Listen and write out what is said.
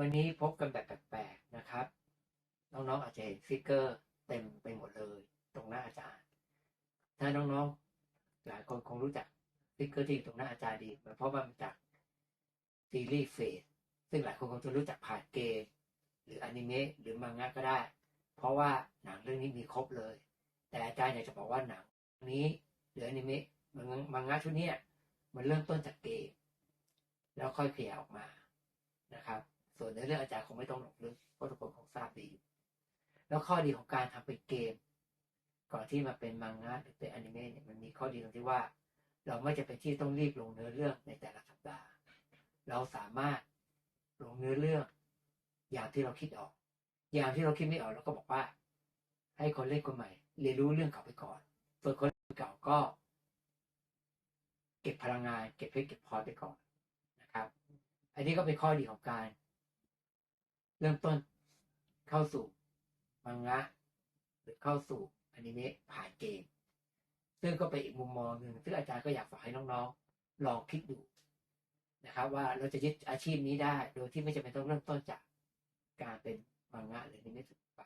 วันนี้พบกันแบบแปลกๆนะครับ น้องๆอาจจะเห็นฟิกเกอร์เต็มไปหมดเลย ตรงหน้าอาจารย์ ถ้าน้องๆหลายคนคงรู้จักฟิกเกอร์ที่อยู่ตรงหน้าอาจารย์ดีเพราะว่ามันจากซีรีส์เฟสซึ่งหลายคนคงจะรู้จักผ่านเกมหรืออนิเมะหรือมังงะก็ได้ เพราะว่าหนังเรื่องนี้มีครบเลย แต่อาจารย์อยากจะบอกว่าหนังนี้หรืออนิเมะมังงะชุดเนี้ยมันเริ่มต้นจากเกมแล้วค่อยขยายออกมา ส่วนในเรื่องอาจารย์คงไม่ต้องหลงลึกเพราะทุกคนคงทราบดี แล้วข้อดีของการทำเป็นเกม ก่อนที่มาเป็นมังงะหรือเป็นอนิเมะเนี่ยมันมีข้อดีตรงที่ว่า เราไม่จะเป็นที่ต้องรีบลงเนื้อเรื่องในแต่ละสัปดาห์ เราสามารถลงเนื้อเรื่อง อย่างที่เราคิดออก อย่างที่เราคิดไม่ออกเราก็บอกว่า ให้คนเล่นคนใหม่ เรียนรู้เรื่องเก่าไปก่อนส่วนคนเล่นเก่าก็ เก็บพลังงาน เก็บเพชรเก็บพอยไปก่อนนะครับ อันนี้ก็เป็นข้อดีของการ เริ่มต้นเข้าสู่มังงะหรือเข้าสู่อนิเมะผ่านเกม ซึ่งก็เป็นอีกมุมมองหนึ่งซึ่งอาจารย์ก็อยากฝากให้น้องๆ ลองคิดดูนะครับ ว่าเราจะยึดอาชีพนี้ได้ โดยที่ไม่จำเป็นต้องเริ่มต้นจากการเป็นมังงะหรืออนิเมะสุดไป